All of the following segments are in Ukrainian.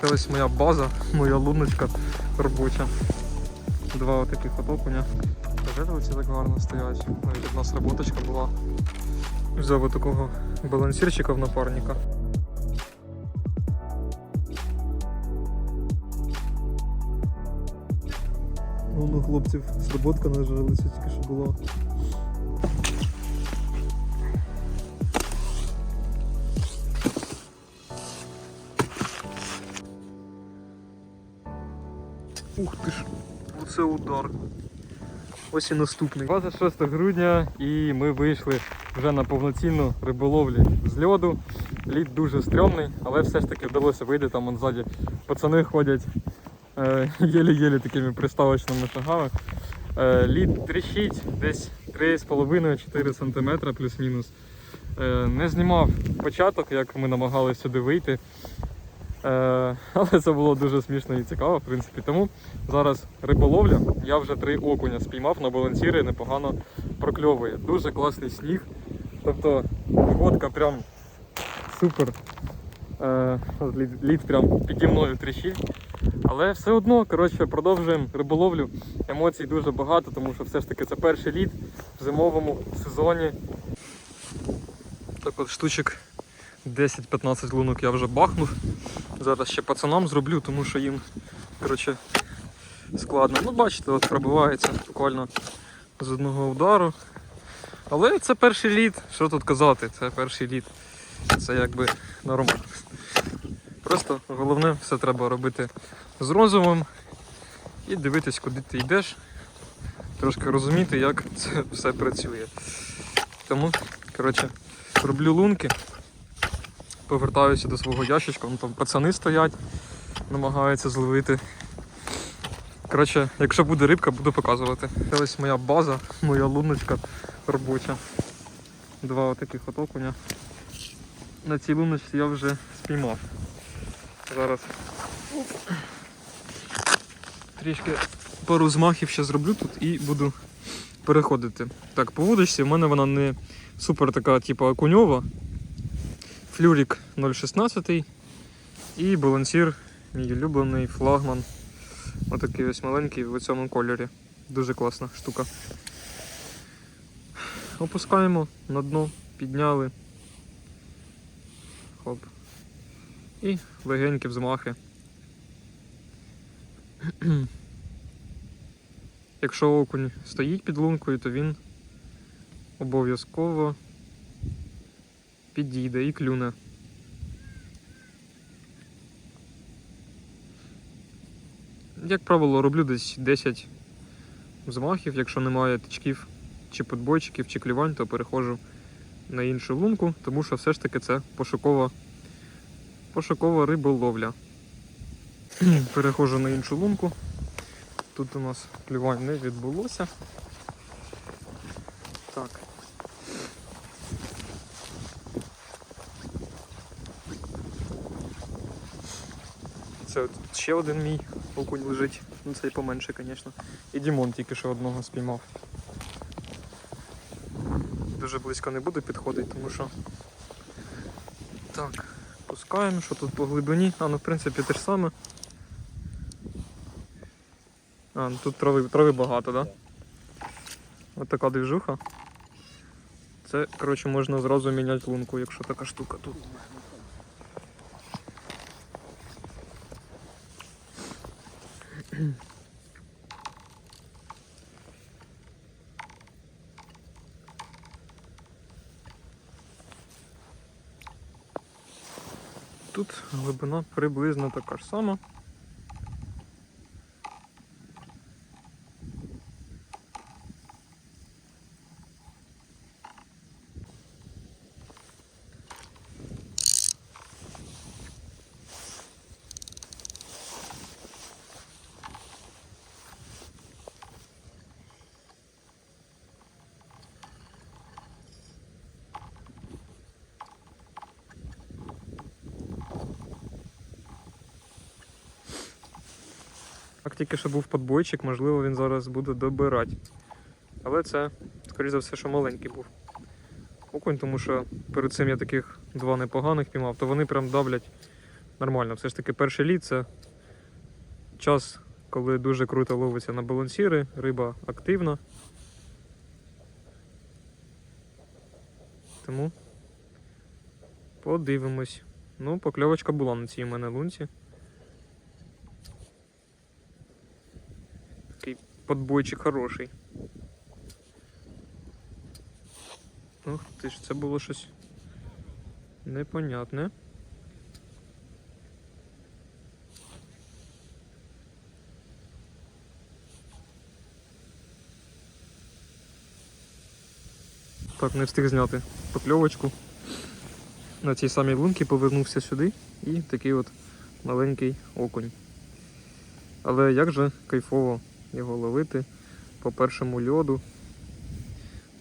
Це ось моя база, моя луночка робоча. Два отаких от окуня. Жерлиці так гарно стоять. Навіть одна сработочка була. Взяв отакого балансірчика в напарника. Ну, ну хлопців, сработка на жерлиці тільки що була. Оце удар. Ось і наступний. 26 грудня і ми вийшли вже на повноцінну риболовлю з льоду. Лід дуже стрьомний, але все ж таки вдалося вийти. Там вон ззаді пацани ходять е, єлі-єлі такими приставочними шагами. Е, лід тріщить десь 3,5-4 см плюс-мінус. Е, не знімав початок, як ми намагалися сюди вийти. Е, але це було дуже смішно і цікаво, в принципі. Тому зараз риболовля. Я вже три окуня спіймав на балансіри, непогано прокльовує. Дуже класний сніг. Тобто водка прям супер. Е, лід, лід прям піді мною тріщить. Але все одно, коротше, продовжуємо риболовлю. Емоцій дуже багато, тому що все ж таки це перший лід в зимовому сезоні. Так от штучок 10-15 лунок я вже бахнув. Зараз ще пацанам зроблю, тому що їм коротше, складно. Ну, бачите, от пробивається буквально з одного удару. Але це перший лід, що тут казати, це перший лід. Це якби нормально. Просто головне все треба робити з розумом і дивитись, куди ти йдеш. Трошки розуміти, як це все працює. Тому, коротше, роблю лунки повертаюся до свого ящичка, вон там пацани стоять, намагаються зловити. Коротше, якщо буде рибка, буду показувати. Це ось моя база, моя луночка робоча. Два отаких от окуня. На цій луночці я вже спіймав. Зараз трішки пару змахів ще зроблю тут і буду переходити. Так, по вудочці в мене вона не супер така, типу, окуньова, флюрік 0,16 і балансір, мій улюблений флагман. Отакий ось маленький в цьому кольорі. Дуже класна штука. Опускаємо на дно, підняли. Хоп. І легенькі взмахи. Якщо окунь стоїть під лункою, то він обов'язково підійде і клюне. Як правило, роблю десь 10 взмахів, якщо немає тичків чи подбойчиків, чи клювань, то переходжу на іншу лунку, тому що все ж таки це пошукова, пошукова риболовля. Переходжу на іншу лунку. Тут у нас клювань не відбулося. Так. Це от ще один мій окунь лежить. Ну цей поменше, звісно. І Дімон тільки що одного спіймав. Дуже близько не буду підходити, тому що. Так, пускаємо, що тут по глибині. А, ну в принципі те ж саме. А, ну тут трави, трави багато, так? Да? Ось така двіжуха. Це, коротше, можна зразу міняти лунку, якщо така штука тут. Тут глибина приблизно така ж сама. Так тільки що був подбойчик, можливо, він зараз буде добирати. Але це, скоріш за все, що маленький був. Окунь, тому що перед цим я таких два непоганих піймав, то вони прям давлять нормально. Все ж таки перший літ це час, коли дуже круто ловиться на балансіри, риба активна. Тому подивимось. Ну, покльовочка була на цій мене лунці. Такий подбойчик хороший. Ух ти ж, це було щось непонятне. Так, не встиг зняти покльовочку. На цій самій лунці повернувся сюди і такий от маленький окунь. Але як же кайфово його ловити по першому льоду.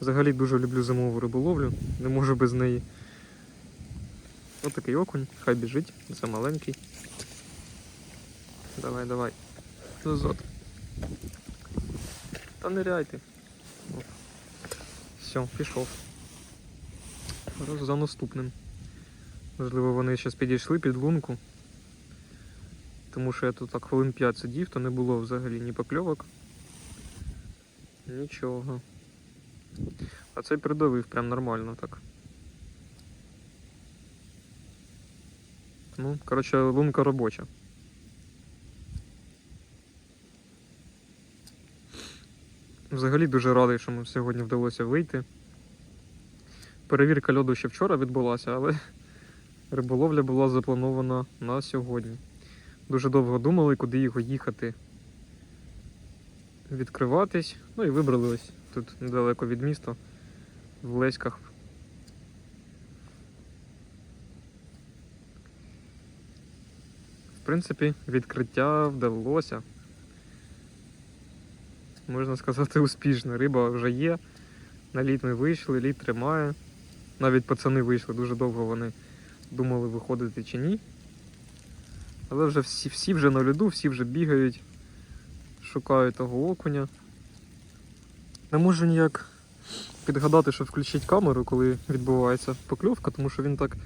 Взагалі дуже люблю зимову риболовлю, не можу без неї. Ось такий окунь, хай біжить, це маленький. Давай, давай. Назад. Та ниряйте. Оп. Все, пішов. Зараз за наступним. Можливо, вони зараз підійшли під лунку. Тому що я тут так хвилин 5 сидів, то не було взагалі ні покльовок. Нічого. А цей придавив прям нормально так. Ну, коротше, лунка робоча. Взагалі дуже радий, що ми сьогодні вдалося вийти. Перевірка льоду ще вчора відбулася, але риболовля була запланована на сьогодні. Дуже довго думали, куди його їхати. Відкриватись. Ну і вибрали ось тут недалеко від міста, в Леськах. В принципі, відкриття вдалося. Можна сказати, успішно. Риба вже є. На лід ми вийшли, лід тримає. Навіть пацани вийшли, дуже довго вони думали виходити чи ні. Але вже всі, всі вже на льоду, всі вже бігають, шукають того окуня. Не можу ніяк підгадати, що включить камеру, коли відбувається покльовка, тому що він так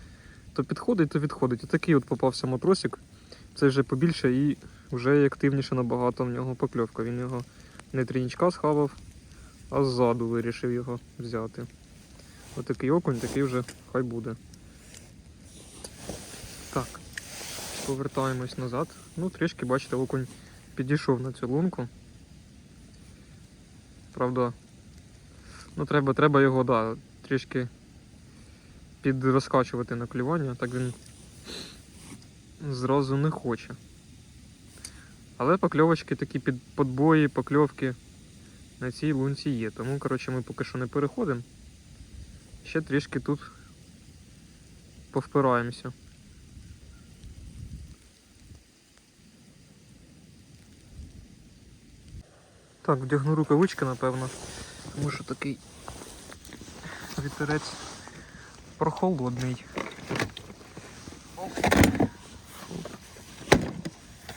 то підходить, то відходить. Отакий от попався матросик. Це вже побільше і вже активніше набагато в нього покльовка. Він його не трінічка схавав, а ззаду вирішив його взяти. Отакий окунь, такий вже хай буде. Так, повертаємось назад. Ну, трішки, бачите, окунь підійшов на цю лунку. Правда, ну треба, треба його, да, трішки підрозкачувати на клювання, так він зразу не хоче. Але покльовочки такі під подбої, покльовки на цій лунці є. Тому, коротше, ми поки що не переходимо. Ще трішки тут повпираємося. Так, вдягну рукавички, напевно, тому що такий вітерець прохолодний.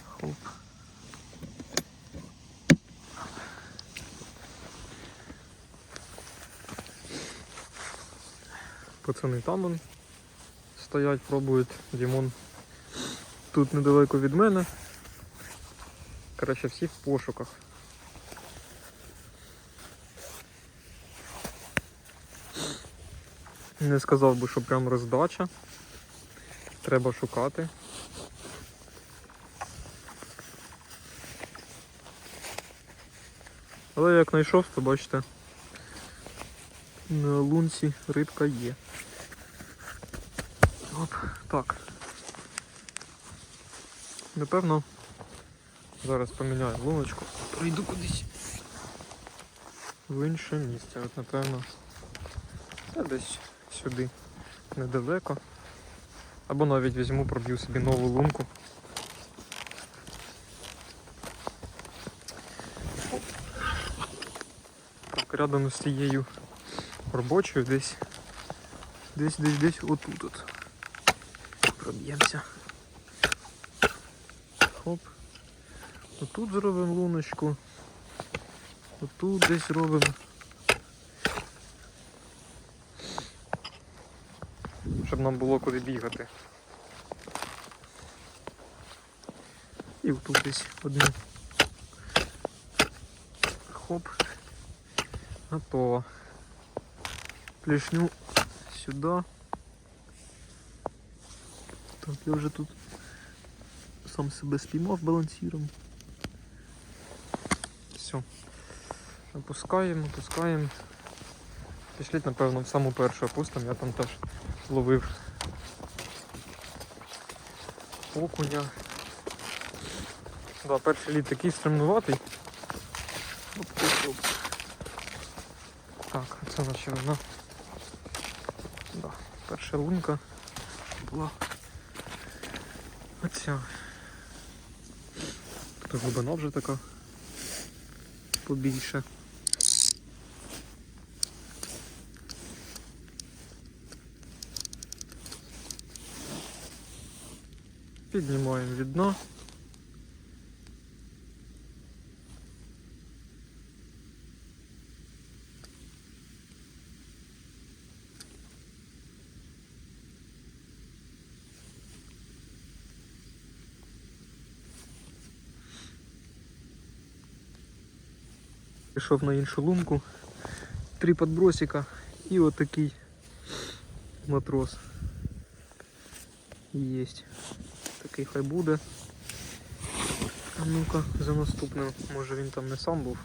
Хоп. Пацани там стоять, пробують. Дімон тут недалеко від мене. Коротше, всі в пошуках. Не сказав би, що прям роздача. Треба шукати. Але як знайшов, то бачите, на лунці рибка є. Оп, так. Напевно, зараз поміняю луночку, прийду кудись в інше місце. От напевно. Та десь сюди недалеко. Або навіть візьму, проб'ю собі нову лунку. Так, з цією робочою десь. Десь, десь, десь отут от. Проб'ємося. Хоп. Отут зробимо луночку. Отут десь робимо. Щоб нам було куди бігати. І тут десь одну. Хоп. Готово. Плюшню сюди. Так, я вже тут сам себе спіймав балансіром. Все. Опускаємо, опускаємо. Пішліть, напевно, в саму першу опустимо, я там теж ловив окуня. Да, перший лід такий стремнуватий. Так, це наче вона. Да, перша лунка була. Оця. Тут глибина вже така побільше. Піднімаємо від дна. Пішов на іншу лунку, три подбросика і отакий матрос. Єсть. Такий хай буде. А ну-ка, за наступним. Може він там не сам був.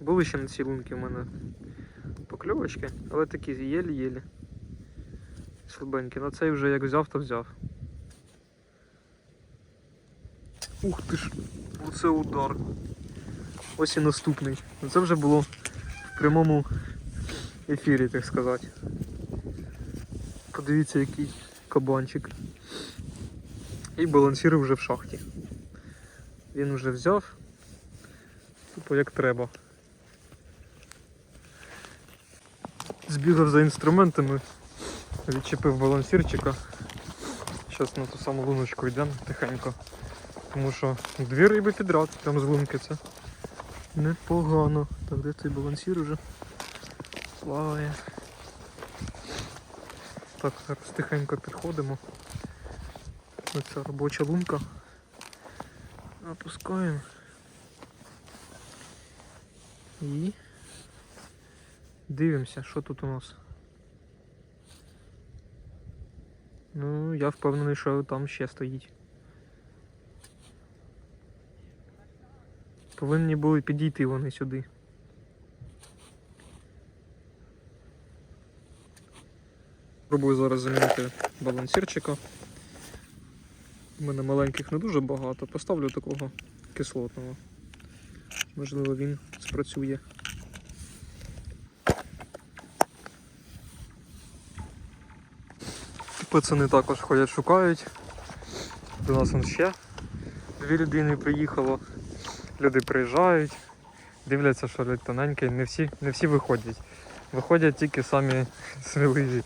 Були ще на цій лунці в мене покльовочки, але такі єлі-єлі. Слабенькі. На цей вже як взяв, то взяв. Ух ти ж, оце удар. Ось і наступний. Це вже було в прямому ефірі, так сказати. Подивіться, який кабанчик. І балансір вже в шахті. Він вже взяв. Тупо як треба. Збігав за інструментами, відчепив балансірчика. Зараз на ту саму луночку йдемо тихенько. Тому що дві риби підряд, прям з лунки це. Непогано. Так, де цей балансір уже? Плаває. Так, зараз тихенько підходимо. Оця робоча лунка. Опускаємо. І дивимося, що тут у нас. Ну, я впевнений, що там ще стоїть. Повинні були підійти вони сюди. Пробую зараз замінити балансірчика. У мене маленьких не дуже багато. Поставлю такого кислотного. Можливо, він спрацює. Пацани також ходять, шукають. До нас он ще дві людини приїхало. Люди приїжджають, дивляться, що лід тоненький. Не всі, не всі виходять. Виходять тільки самі сміливі.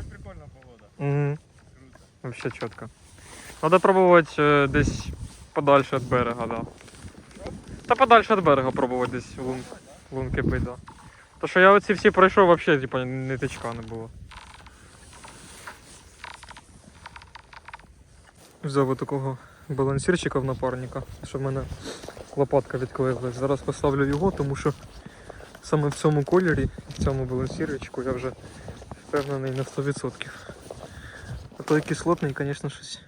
Ось прикольна погода. Угу. Круто. Вообще чітко. Надо пробувати е, десь подальше від берега, да. Та подальше від берега пробувати десь лун... лунки бити, да. То що я оці всі пройшов, вообще типа ні тичка не було. Взяв такого балансірчика в напарника, щоб в мене лопатка відклеїлась. Зараз поставлю його, тому що саме в цьому кольорі, в цьому балансірчику я вже впевнений на 100%. Той кислотний, звісно, щось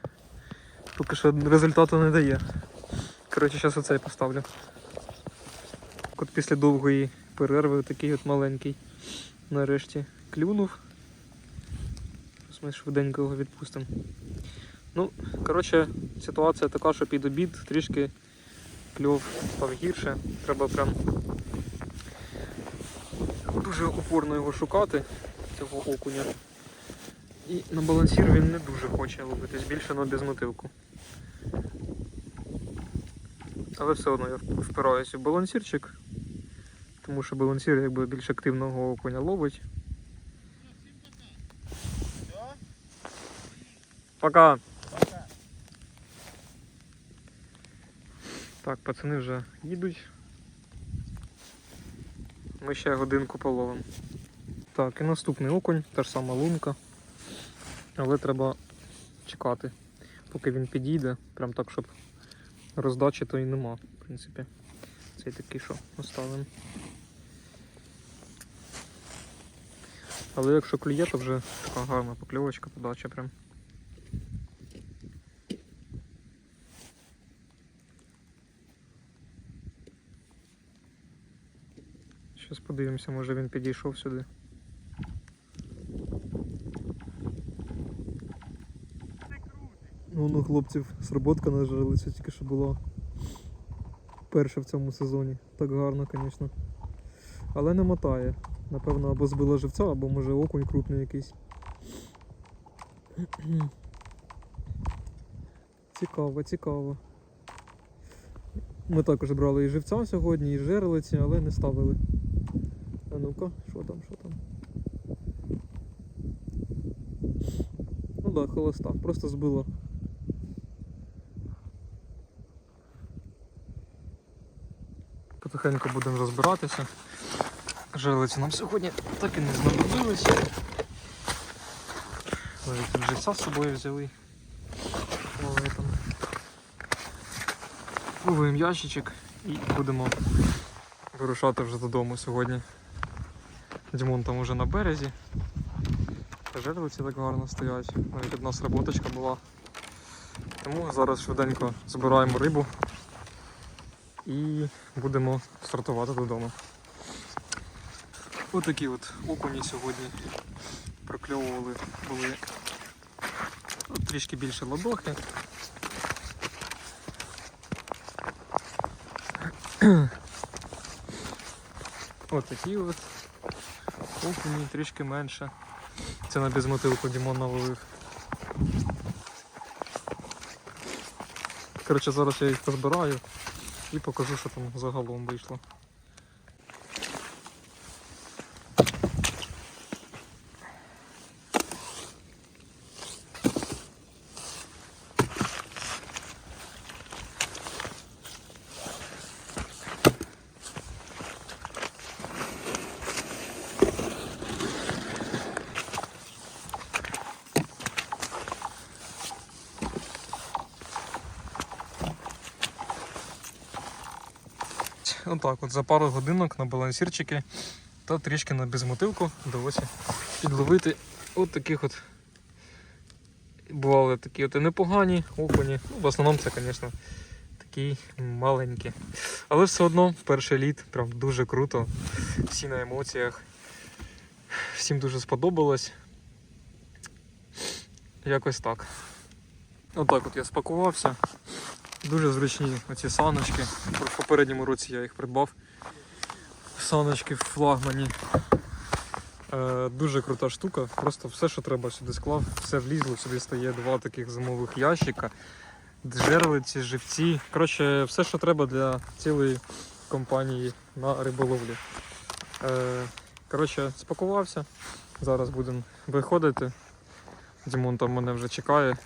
поки що результату не дає. Коротше, зараз оцей поставлю. От після довгої перерви такий от маленький нарешті клюнув. Ми швиденько його відпустимо. Ну, коротше, ситуація така, що під обід трішки кльов став гірше. Треба прям дуже упорно його шукати, цього окуня. І на балансір він не дуже хоче ловитись, більше на безмотилку. Але все одно я впираюся в балансірчик, тому що балансір якби більш активного окуня ловить. Пока! Пока. Так, пацани вже їдуть. Ми ще годинку половимо. Так, і наступний окунь, та ж сама лунка. Але треба чекати, поки він підійде. Прям так, щоб роздачі то і нема, в принципі. Цей такий, що оставимо. Але якщо клює, то вже така гарна покльовочка, подача прям. Зараз подивимося, може він підійшов сюди. Ну, ну хлопців, сработка на жерлицю тільки що була. Перша в цьому сезоні. Так гарно, звісно. Але не мотає. Напевно, або збила живця, або може окунь крупний якийсь. Цікаво, цікаво. Ми також брали і живця сьогодні, і жерлиці, але не ставили. А ну-ка, що там, що там? Ну так, да, холоста, просто збило. Потихеньку будемо розбиратися. Жерлиці нам сьогодні так і не тут живця з собою взяли. Ловимо ящичок і будемо вирушати вже додому сьогодні. Дімон там уже на березі. Жерлиці так гарно стоять. Навіть одна сработочка була. Тому зараз швиденько збираємо рибу і будемо стартувати додому. Отакі от окуні сьогодні прокльовували, були трішки більше ладохи. Отакі от окуні трішки менше. Це на безмотилку Дімон наловив. Коротше, зараз я їх позбираю і покажу, що там загалом вийшло. Отак от за пару годинок на балансірчики та трішки на безмотилку вдалося підловити от таких от. Бували такі от непогані окуні. Ну, в основному це, звісно, такі маленькі. Але все одно перший літ прям дуже круто. Всі на емоціях. Всім дуже сподобалось. Якось так. Отак от я спакувався. Дуже зручні оці саночки. В попередньому році я їх придбав. Саночки флагмані. Е, дуже крута штука. Просто все, що треба сюди склав, все влізло, сюди стає два таких зимових ящика, жерлиці, живці. Коротше, все, що треба для цілої компанії на риболовлі. Е, коротше, спакувався. Зараз будемо виходити. Дімон там мене вже чекає.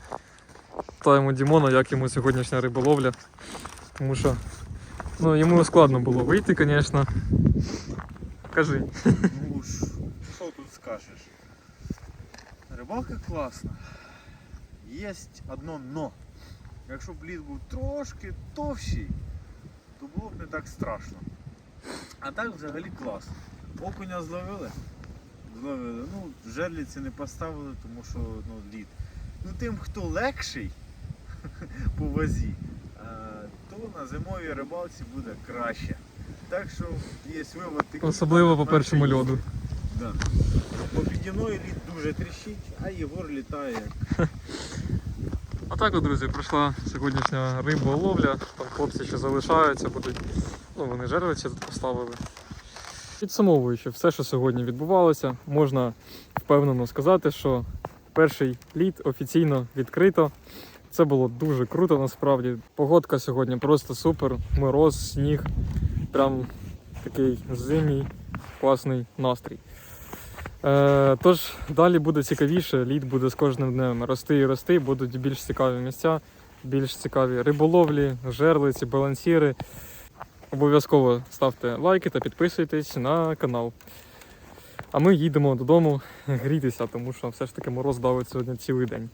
Питаємо Дімона, як йому сьогоднішня риболовля. Тому що ну, йому складно було вийти, звісно. Кажи. Ну ж, що тут скажеш? Рибалка класна. Є одно но. Якщо б лід був трошки товщий, то було б не так страшно. А так взагалі класно. Окуня зловили? Зловили. Ну, жерліці не поставили, тому що ну, лід. Ну тим, хто легший по вазі, то на зимовій рибалці буде краще. Так що є вивод такий. Особливо по першому льоду. Да. Бо лід дуже тріщить, а Єгор літає. А так, друзі, пройшла сьогоднішня риболовля. Там хлопці ще залишаються, будуть. Ну, вони жерлиці тут поставили. Підсумовуючи все, що сьогодні відбувалося, можна впевнено сказати, що перший лід офіційно відкрито. Це було дуже круто насправді. Погодка сьогодні просто супер. Мороз, сніг. Прям такий зимній класний настрій. Е, тож далі буде цікавіше, лід буде з кожним днем рости і рости, будуть більш цікаві місця, більш цікаві риболовлі, жерлиці, балансіри. Обов'язково ставте лайки та підписуйтесь на канал. А ми їдемо додому грітися, тому що все ж таки мороз давить сьогодні цілий день.